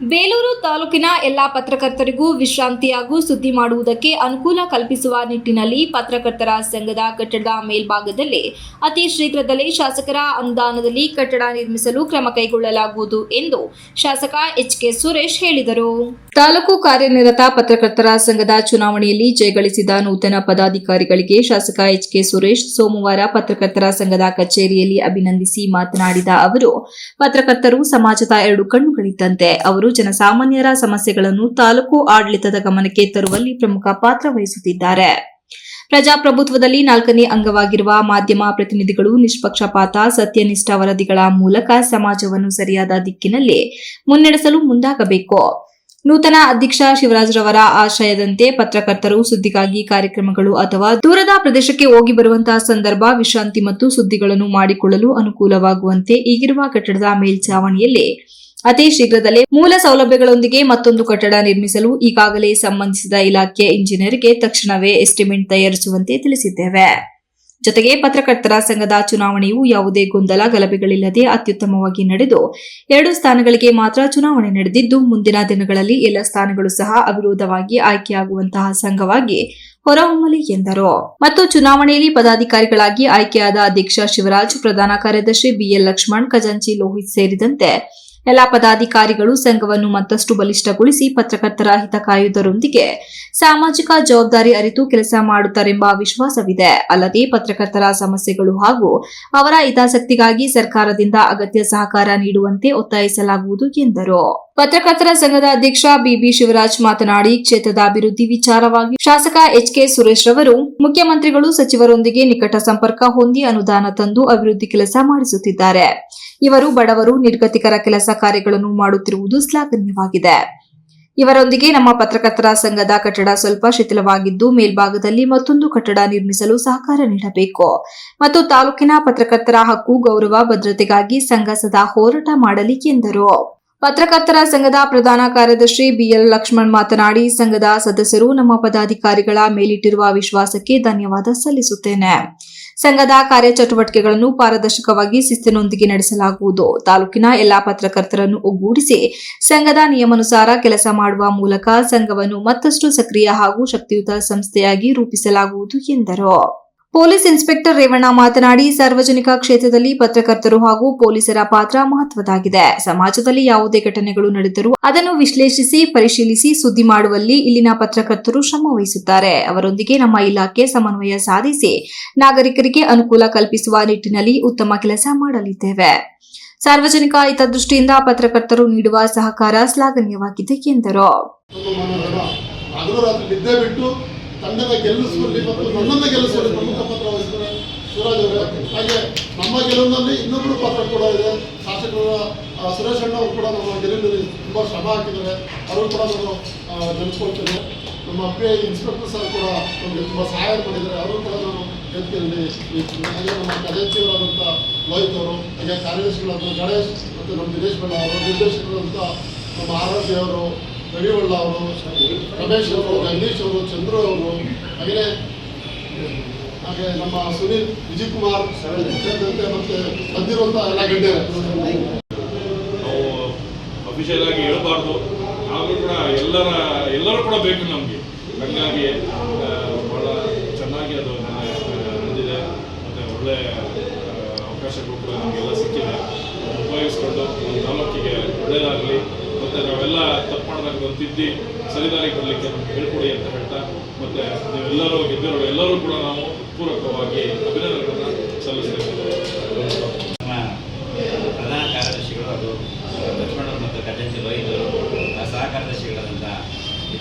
ಬೇಲೂರು ತಾಲೂಕಿನ ಎಲ್ಲಾ ಪತ್ರಕರ್ತರಿಗೂ ವಿಶ್ರಾಂತಿ ಹಾಗೂ ಸುದ್ದಿ ಮಾಡುವುದಕ್ಕೆ ಅನುಕೂಲ ಕಲ್ಪಿಸುವ ನಿಟ್ಟಿನಲ್ಲಿ ಪತ್ರಕರ್ತರ ಸಂಘದ ಕಟ್ಟಡದ ಮೇಲ್ಭಾಗದಲ್ಲಿ ಅತಿ ಶೀಘ್ರದಲ್ಲೇ ಶಾಸಕರ ಅನುದಾನದಲ್ಲಿ ಕಟ್ಟಡ ನಿರ್ಮಿಸಲು ಕ್ರಮ ಕೈಗೊಳ್ಳಲಾಗುವುದು ಎಂದು ಶಾಸಕ ಎಚ್ ಕೆ ಸುರೇಶ್ ಹೇಳಿದರು. ತಾಲೂಕು ಕಾರ್ಯನಿರತ ಪತ್ರಕರ್ತರ ಸಂಘದ ಚುನಾವಣೆಯಲ್ಲಿ ಜಯಗಳಿಸಿದ ನೂತನ ಪದಾಧಿಕಾರಿಗಳಿಗೆ ಶಾಸಕ ಎಚ್ ಕೆ ಸುರೇಶ್ ಸೋಮವಾರ ಪತ್ರಕರ್ತರ ಸಂಘದ ಕಚೇರಿಯಲ್ಲಿ ಅಭಿನಂದಿಸಿ ಮಾತನಾಡಿದ ಅವರು, ಪತ್ರಕರ್ತರು ಸಮಾಜದ ಎರಡು ಕಣ್ಣುಗಳಿದ್ದಂತೆ ಅವರು ಜನಸಾಮಾನ್ಯರ ಸಮಸ್ಯೆಗಳನ್ನು ತಾಲೂಕು ಆಡಳಿತದ ಗಮನಕ್ಕೆ ತರುವಲ್ಲಿ ಪ್ರಮುಖ ಪಾತ್ರ ವಹಿಸುತ್ತಿದ್ದಾರೆ. ಪ್ರಜಾಪ್ರಭುತ್ವದಲ್ಲಿ ನಾಲ್ಕನೇ ಅಂಗವಾಗಿರುವ ಮಾಧ್ಯಮ ಪ್ರತಿನಿಧಿಗಳು ನಿಷ್ಪಕ್ಷಪಾತ, ಸತ್ಯನಿಷ್ಠ ವರದಿಗಳ ಮೂಲಕ ಸಮಾಜವನ್ನು ಸರಿಯಾದ ದಿಕ್ಕಿನಲ್ಲಿ ಮುನ್ನಡೆಸಲು ಮುಂದಾಗಬೇಕು. ನೂತನ ಅಧ್ಯಕ್ಷ ಶಿವರಾಜ್ರವರ ಆಶಯದಂತೆ ಪತ್ರಕರ್ತರು ಸುದ್ದಿಗಾಗಿ ಕಾರ್ಯಕ್ರಮಗಳು ಅಥವಾ ದೂರದ ಪ್ರದೇಶಕ್ಕೆ ಹೋಗಿ ಬರುವಂತಹ ಸಂದರ್ಭ ವಿಶ್ರಾಂತಿ ಮತ್ತು ಸುದ್ದಿಗಳನ್ನು ಮಾಡಿಕೊಳ್ಳಲು ಅನುಕೂಲವಾಗುವಂತೆ ಈಗಿರುವ ಕಟ್ಟಡದ ಮೇಲ್ಛಾವಣಿಯಲ್ಲಿ ಅತಿ ಶೀಘ್ರದಲ್ಲೇ ಮೂಲ ಸೌಲಭ್ಯಗಳೊಂದಿಗೆ ಮತ್ತೊಂದು ಕಟ್ಟಡ ನಿರ್ಮಿಸಲು ಈಗಾಗಲೇ ಸಂಬಂಧಿಸಿದ ಇಲಾಖೆ ಇಂಜಿನಿಯರ್ಗೆ ತಕ್ಷಣವೇ ಎಸ್ಟಿಮೇಟ್ ತಯಾರಿಸುವಂತೆ ತಿಳಿಸಿದ್ದೇವೆ. ಜೊತೆಗೆ ಪತ್ರಕರ್ತರ ಸಂಘದ ಚುನಾವಣೆಯು ಯಾವುದೇ ಗೊಂದಲ, ಗಲಭೆಗಳಿಲ್ಲದೆ ಅತ್ಯುತ್ತಮವಾಗಿ ನಡೆದು ಎರಡು ಸ್ಥಾನಗಳಿಗೆ ಮಾತ್ರ ಚುನಾವಣೆ ನಡೆದಿದ್ದು, ಮುಂದಿನ ದಿನಗಳಲ್ಲಿ ಎಲ್ಲ ಸ್ಥಾನಗಳು ಸಹ ಅವಿರೋಧವಾಗಿ ಆಯ್ಕೆಯಾಗುವಂತಹ ಸಂಘವಾಗಿ ಹೊರಹೊಮ್ಮಲಿ ಎಂದರು. ಮತ್ತು ಚುನಾವಣೆಯಲ್ಲಿ ಪದಾಧಿಕಾರಿಗಳಾಗಿ ಆಯ್ಕೆಯಾದ ಅಧ್ಯಕ್ಷ ಶಿವರಾಜ್, ಪ್ರಧಾನ ಕಾರ್ಯದರ್ಶಿ ಬಿಎಲ್ ಲಕ್ಷ್ಮಣ್, ಖಜಾಂಚಿ ಲೋಹಿತ್ ಸೇರಿದಂತೆ ಎಲ್ಲ ಪದಾಧಿಕಾರಿಗಳು ಸಂಘವನ್ನು ಮತ್ತಷ್ಟು ಬಲಿಷ್ಠಗೊಳಿಸಿ ಪತ್ರಕರ್ತರ ಹಿತ ಕಾಯುವುದರೊಂದಿಗೆ ಸಾಮಾಜಿಕ ಜವಾಬ್ದಾರಿ ಅರಿತು ಕೆಲಸ ಮಾಡುತ್ತಾರೆಂಬ ವಿಶ್ವಾಸವಿದೆ. ಅಲ್ಲದೆ ಪತ್ರಕರ್ತರ ಸಮಸ್ಯೆಗಳು ಹಾಗೂ ಅವರ ಹಿತಾಸಕ್ತಿಗಾಗಿ ಸರ್ಕಾರದಿಂದ ಅಗತ್ಯ ಸಹಕಾರ ನೀಡುವಂತೆ ಒತ್ತಾಯಿಸಲಾಗುವುದು ಎಂದರು. ಪತ್ರಕರ್ತರ ಸಂಘದ ಅಧ್ಯಕ್ಷ ಬಿಬಿ ಶಿವರಾಜ್ ಮಾತನಾಡಿ, ಕ್ಷೇತ್ರದ ಅಭಿವೃದ್ಧಿ ವಿಚಾರವಾಗಿ ಶಾಸಕ ಎಚ್ ಕೆ ಸುರೇಶ್ ರವರು ಮುಖ್ಯಮಂತ್ರಿಗಳು ಸಚಿವರೊಂದಿಗೆ ನಿಕಟ ಸಂಪರ್ಕ ಹೊಂದಿ ಅನುದಾನ ತಂದು ಅಭಿವೃದ್ಧಿ ಕೆಲಸ ಮಾಡಿಸುತ್ತಿದ್ದಾರೆ. ಇವರು ಬಡವರು, ನಿರ್ಗತಿಕರ ಕೆಲಸ ಕಾರ್ಯಗಳನ್ನು ಮಾಡುತ್ತಿರುವುದು ಶ್ಲಾಘನೀಯವಾಗಿದೆ. ಇವರೊಂದಿಗೆ ನಮ್ಮ ಪತ್ರಕರ್ತರ ಸಂಘದ ಕಟ್ಟಡ ಸ್ವಲ್ಪ ಶಿಥಿಲವಾಗಿದ್ದು, ಮೇಲ್ಭಾಗದಲ್ಲಿ ಮತ್ತೊಂದು ಕಟ್ಟಡ ನಿರ್ಮಿಸಲು ಸಹಕಾರ ನೀಡಬೇಕು. ಮತ್ತು ತಾಲೂಕಿನ ಪತ್ರಕರ್ತರ ಹಕ್ಕು, ಗೌರವ, ಭದ್ರತೆಗಾಗಿ ಸಂಘ ಸದಾ ಹೋರಾಟ ಮಾಡಲಿ ಎಂದರು. ಪತ್ರಕರ್ತರ ಸಂಘದ ಪ್ರಧಾನ ಕಾರ್ಯದರ್ಶಿ ಬಿಎಲ್ ಲಕ್ಷ್ಮಣ್ ಮಾತನಾಡಿ, ಸಂಘದ ಸದಸ್ಯರು ನಮ್ಮ ಪದಾಧಿಕಾರಿಗಳ ಮೇಲಿಟ್ಟಿರುವ ವಿಶ್ವಾಸಕ್ಕೆ ಧನ್ಯವಾದ ಸಲ್ಲಿಸುತ್ತೇನೆ. ಸಂಘದ ಕಾರ್ಯಚಟುವಟಿಕೆಗಳನ್ನು ಪಾರದರ್ಶಕವಾಗಿ ಶಿಸ್ತಿನೊಂದಿಗೆ ನಡೆಸಲಾಗುವುದು. ತಾಲೂಕಿನ ಎಲ್ಲಾ ಪತ್ರಕರ್ತರನ್ನು ಒಗ್ಗೂಡಿಸಿ ಸಂಘದ ನಿಯಮಾನುಸಾರ ಕೆಲಸ ಮಾಡುವ ಮೂಲಕ ಸಂಘವನ್ನು ಮತ್ತಷ್ಟು ಸಕ್ರಿಯ ಹಾಗೂ ಶಕ್ತಿಯುತ ಸಂಸ್ಥೆಯಾಗಿ ರೂಪಿಸಲಾಗುವುದು ಎಂದರು. ಪೊಲೀಸ್ ಇನ್ಸ್ಪೆಕ್ಟರ್ ರೇವಣ್ಣ ಮಾತನಾಡಿ, ಸಾರ್ವಜನಿಕ ಕ್ಷೇತ್ರದಲ್ಲಿ ಪತ್ರಕರ್ತರು ಹಾಗೂ ಪೊಲೀಸರ ಪಾತ್ರ ಮಹತ್ವದಾಗಿದೆ ಸಮಾಜದಲ್ಲಿ ಯಾವುದೇ ಘಟನೆಗಳು ನಡೆದರೂ ಅದನ್ನು ವಿಶ್ಲೇಷಿಸಿ, ಪರಿಶೀಲಿಸಿ ಸುದ್ದಿ ಮಾಡುವಲ್ಲಿ ಇಲ್ಲಿನ ಪತ್ರಕರ್ತರು ಶ್ರಮ ವಹಿಸುತ್ತಾರೆ. ಅವರೊಂದಿಗೆ ನಮ್ಮ ಇಲಾಖೆ ಸಮನ್ವಯ ಸಾಧಿಸಿ, ನಾಗರಿಕರಿಗೆ ಅನುಕೂಲ ಕಲ್ಪಿಸುವ ನಿಟ್ಟಿನಲ್ಲಿ ಉತ್ತಮ ಕೆಲಸ ಮಾಡಲಿದ್ದೇವೆ. ಸಾರ್ವಜನಿಕ ಹಿತದೃಷ್ಟಿಯಿಂದ ಪತ್ರಕರ್ತರು ನೀಡುವ ಸಹಕಾರ ಶ್ಲಾಘನೀಯವಾಗಿದೆ ಎಂದರು. ತಂಡದ ಗೆಲ್ಲಿಸುವಲ್ಲಿ ಮತ್ತು ನನ್ನನ್ನು ಗೆಲ್ಲಿಸುವಲ್ಲಿ ಪ್ರಮುಖ ಪಾತ್ರ ವಹಿಸಿದ್ದಾರೆ ಶಿವರಾಜ್ ಅವರೇ. ಹಾಗೆ ನಮ್ಮ ಗೆಲುವಿನಲ್ಲಿ ಇನ್ನೊಬ್ಬರು ಪಾತ್ರ ಕೂಡ ಇದೆ. ಶಾಸಕರ ಸುರೇಶ್ ಅಣ್ಣ ಅವರು ಕೂಡ ನಮ್ಮ ಗೆಲುವಿನಲ್ಲಿ ತುಂಬ ಶ್ರಮ ಹಾಕಿದ್ದಾರೆ. ಅವರು ಕೂಡ ನಾನು ಗೆಲ್ಲಿಸ್ಕೊಳ್ತೇನೆ ನಮ್ಮ ಪಿ ಐ ಇನ್ಸ್ಪೆಕ್ಟರ್ ಸರ್ ಕೂಡ ನಮಗೆ ತುಂಬ ಸಹಾಯ ಮಾಡಿದ್ದಾರೆ. ಅವರು ಕೂಡ ನಾನು ಗೆದ್ದಲ್ಲಿ ಹಾಗೆ ನಮ್ಮ ಖಜಾಂಚಿಯವರಾದಂಥ ಲೋಹಿತ್ ಅವರು, ಹಾಗೆ ಕಾರ್ಯದರ್ಶಿಗಳಾದ ಗಣೇಶ್ ಮತ್ತು ನಮ್ಮ ದಿನೇಶ್ ಬಣ್ಣ ಅವರು ನಿರ್ದೇಶಕರಾದಂಥ ನಮ್ಮ ಆರೋಗ್ಯ ಅವರು ರವಿವಳ್ಳ ಅವರು, ರಮೇಶ್ ಅವರು ಜಗದೀಶ್ ಅವರು, ಚಂದ್ರು ಅವರು ಹಾಗೆ ಹಾಗೆ ನಮ್ಮ ಸುನೀಲ್ ವಿಜಯ್ ಕುಮಾರ್ ಸೇರಿದಂತೆ ಮತ್ತೆ ಬಂದಿರುವಂಥ ಎಲ್ಲ ಗಣ್ಯರು. ನಾವು ಅಫಿಷಿಯಲ್ ಆಗಿ ಹೇಳಬಾರ್ದು. ಆದರೂ ಕೂಡ ಎಲ್ಲರ, ಎಲ್ಲರೂ ಕೂಡ ಬೇಕು ನಮಗೆ. ಹಂಗಾಗಿ ಬಹಳ ಚೆನ್ನಾಗಿ ಅದು ಬಂದಿದೆ ಮತ್ತು ಒಳ್ಳೆ ಅವಕಾಶಗಳು ಕೂಡ ನಮಗೆಲ್ಲ ಸಿಕ್ಕಿದೆ. ಉಪಯೋಗಿಸ್ಕೊಂಡು ನಮ್ಮ ತಾಲೂಕಿಗೆ ಒಳ್ಳೆಯದಾಗಲಿ ಮತ್ತು ನಾವೆಲ್ಲ ತಪ್ಪು ಮಾಡಿದಾಗ ತಿದ್ದಿ ಸರಿದಾರಿಗೆ ಕೊಡಲಿಕ್ಕೆ ಹೇಳ್ಕೊಡಿ ಅಂತ ಹೇಳ್ತಾ, ಮತ್ತು ನೀವೆಲ್ಲರೂ ಗೆದ್ದಿರೋ ಎಲ್ಲರೂ ಕೂಡ ನಾವು ಪೂರಕವಾಗಿ ಅಭಿನಂದನೆಗಳನ್ನು ಸಲ್ಲಿಸ್ತೇವೆ. ಪ್ರಧಾನ ಮತ್ತು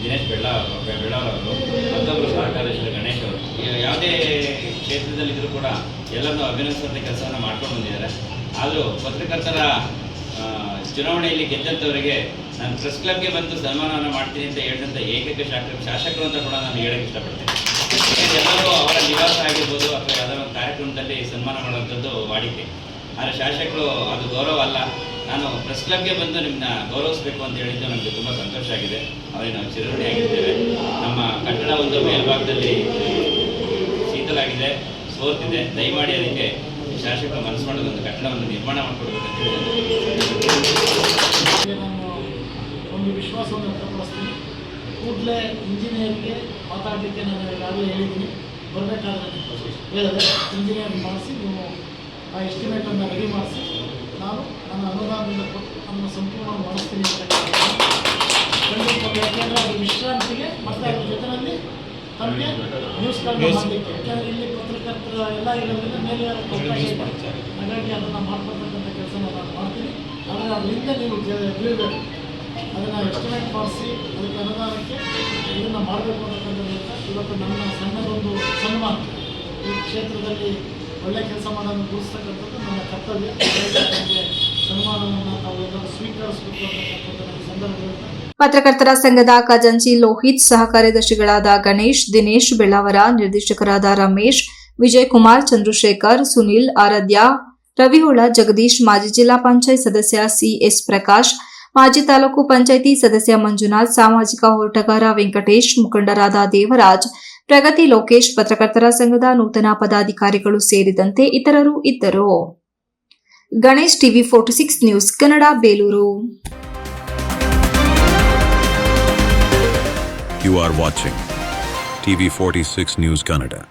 ದಿನೇಶ್ ಬೆಳ್ಳ ಬೆಳ್ಳಾರ್ ಅವರು ಮತ್ತೊಬ್ಬರು ಸಹ ಕಾರ್ಯದರ್ಶಿ ಗಣೇಶ್ ಅವರು ಯಾವುದೇ ಕ್ಷೇತ್ರದಲ್ಲಿದ್ದರೂ ಕೂಡ ಎಲ್ಲರನ್ನೂ ಅಭಿನಂದಿಸುವಂಥ ಕೆಲಸವನ್ನು ಮಾಡ್ಕೊಂಡು ಬಂದಿದ್ದಾರೆ. ಆದರೂ ಪತ್ರಕರ್ತರ ಚುನಾವಣೆಯಲ್ಲಿ ಗೆದ್ದಂಥವರಿಗೆ ನಾನು ಪ್ರೆಸ್ ಕ್ಲಬ್ಗೆ ಬಂದು ಸನ್ಮಾನವನ್ನು ಮಾಡ್ತೀನಿ ಅಂತ ಹೇಳಿದಂಥ ಏಕೈಕ ಶಾಸಕ ಶಾಸಕರು ಅಂತ ಕೂಡ ನಾನು ಹೇಳಕ್ಕೆ ಇಷ್ಟಪಡ್ತೇನೆ. ಎಲ್ಲರೂ ಅವರ ನಿವಾಸ ಆಗಿರ್ಬೋದು ಅಥವಾ ಯಾವುದೋ ಒಂದು ಕಾರ್ಯಕ್ರಮದಲ್ಲಿ ಸನ್ಮಾನ ಮಾಡುವಂಥದ್ದು ವಾಡಿಕೆ. ಆದರೆ ಶಾಸಕರು ಅದು ಗೌರವ ಅಲ್ಲ. ನಾನು ಪ್ರೆಸ್ ಕ್ಲಬ್ಗೆ ಬಂದು ನಿಮ್ಮನ್ನ ಗೌರವಿಸಬೇಕು ಅಂತ ಹೇಳಿದ್ದು ನನಗೆ ತುಂಬ ಸಂತೋಷ ಆಗಿದೆ. ಅವರಿಗೆ ನಾವು ಚಿರಋಣಿಯಾಗಿದ್ದೇವೆ ನಮ್ಮ ಕಟ್ಟಡ ಒಂದು ಮೇಲ್ಭಾಗದಲ್ಲಿ ಶೀತಲಾಗಿದೆ ಸೋರ್ತಿದೆ ದಯಮಾಡಿ ಅದಕ್ಕೆ ಶಾಸಕರು ಮನಸ್ಸು ಮಾಡೋದು ಒಂದು ಕಟ್ಟಡವನ್ನು ನಿರ್ಮಾಣ ಮಾಡಿಕೊಡ್ಬೇಕಂತ ಕೂಡಲೇ ಇಂಜಿನಿಯರ್ಗೆ ಮಾತಾಡಲಿಕ್ಕೆ ನಾನು ಈಗಾಗಲೇ ಹೇಳಿದ್ದೀನಿ. ಬರಬೇಕಾದ್ರೆ ಹೇಳಿದೆ ಇಂಜಿನಿಯರ್ ಮಾಡಿಸಿ ನೀವು ಆ ಎಸ್ಟಿಮೇಟನ್ನು ರೆಡಿ ಮಾಡಿಸಿ ನಾನು ನನ್ನ ಅನುದಾನದಿಂದ ಕೊಟ್ಟು ನನ್ನ ಸಂಪೂರ್ಣ ಮಾಡಿಸ್ತೀನಿ ಅಂತ ಯಾಕೆಂದರೆ ಅದು ವಿಶ್ರಾಂತಿಗೆ ಮತ್ತೆ ಅದ್ರ ಜೊತೆಯಲ್ಲಿ ತಮಗೆ ನ್ಯೂಸ್ಗಳನ್ನ ಮಾಡಲಿಕ್ಕೆ. ಯಾಕೆಂದರೆ ಇಲ್ಲಿ ಪತ್ರಕರ್ತರ ಎಲ್ಲ ಇರೋದ್ರಿಂದ ಮೇಲೆ. ಹಾಗಾಗಿ ಅದನ್ನು ಮಾಡ್ಕೊಳ್ತಕ್ಕಂಥ ಕೆಲಸನ ನಾನು ಮಾಡ್ತೀನಿ. ಆದರೆ ಅದರಿಂದ ನೀವು ಬೀಳಬೇಕು ಅದನ್ನು ಎಸ್ಟಿಮೇಟ್ ಮಾಡಿಸಿ ಅದಕ್ಕೆ ಅನುದಾನಕ್ಕೆ ಇದನ್ನು ಮಾಡಬೇಕು ಅನ್ನೋದ್ರಿಂದ ಇವತ್ತು ನನ್ನ ಸಣ್ಣದೊಂದು ಸನ್ಮಾನ ಈ ಕ್ಷೇತ್ರದಲ್ಲಿ ಒಳ್ಳೆ ಕೆಲಸ ಮಾಡೋದನ್ನು ಗುರುಸ್ತಕ್ಕಂಥದ್ದು ನನ್ನ ಕರ್ತವ್ಯ. ನನಗೆ ಸನ್ಮಾನವನ್ನು ತಾವೆಲ್ಲರೂ ಸ್ವೀಕರಿಸಬೇಕು ಅಂತಕ್ಕಂಥದ್ದು ಸಂದರ್ಭದಲ್ಲಿ. ಪತ್ರಕರ್ತರ ಸಂಘದ ಖಜಾಂಚಿ ಲೋಹಿತ್ ಸಹ ಕಾರ್ಯದರ್ಶಿಗಳಾದ ಗಣೇಶ್, ದಿನೇಶ್ ಬೆಳ್ಳಾವರ, ನಿರ್ದೇಶಕರಾದ ರಮೇಶ್ ವಿಜಯ್ ಕುಮಾರ್ ಚಂದ್ರಶೇಖರ್, ಸುನಿಲ್, ಆರಾಧ್ಯ, ರವಿಹುಳ, ಜಗದೀಶ್, ಮಾಜಿ ಜಿಲ್ಲಾ ಪಂಚಾಯತ್ ಸದಸ್ಯ ಸಿಎಸ್ ಪ್ರಕಾಶ್ ಮಾಜಿ ತಾಲೂಕು ಪಂಚಾಯಿತಿ ಸದಸ್ಯ ಮಂಜುನಾಥ್, ಸಾಮಾಜಿಕ ಹೋರಾಟಗಾರ ವೆಂಕಟೇಶ್, ಮುಖಂಡರಾದ ದೇವರಾಜ್, ಪ್ರಗತಿ ಲೋಕೇಶ್, ಪತ್ರಕರ್ತರ ಸಂಘದ ನೂತನ ಪದಾಧಿಕಾರಿಗಳು ಸೇರಿದಂತೆ ಇತರರು ಇದ್ದರು Ganesh TV forty six news, Kannada, Belur You are watching TV46 News Kannada.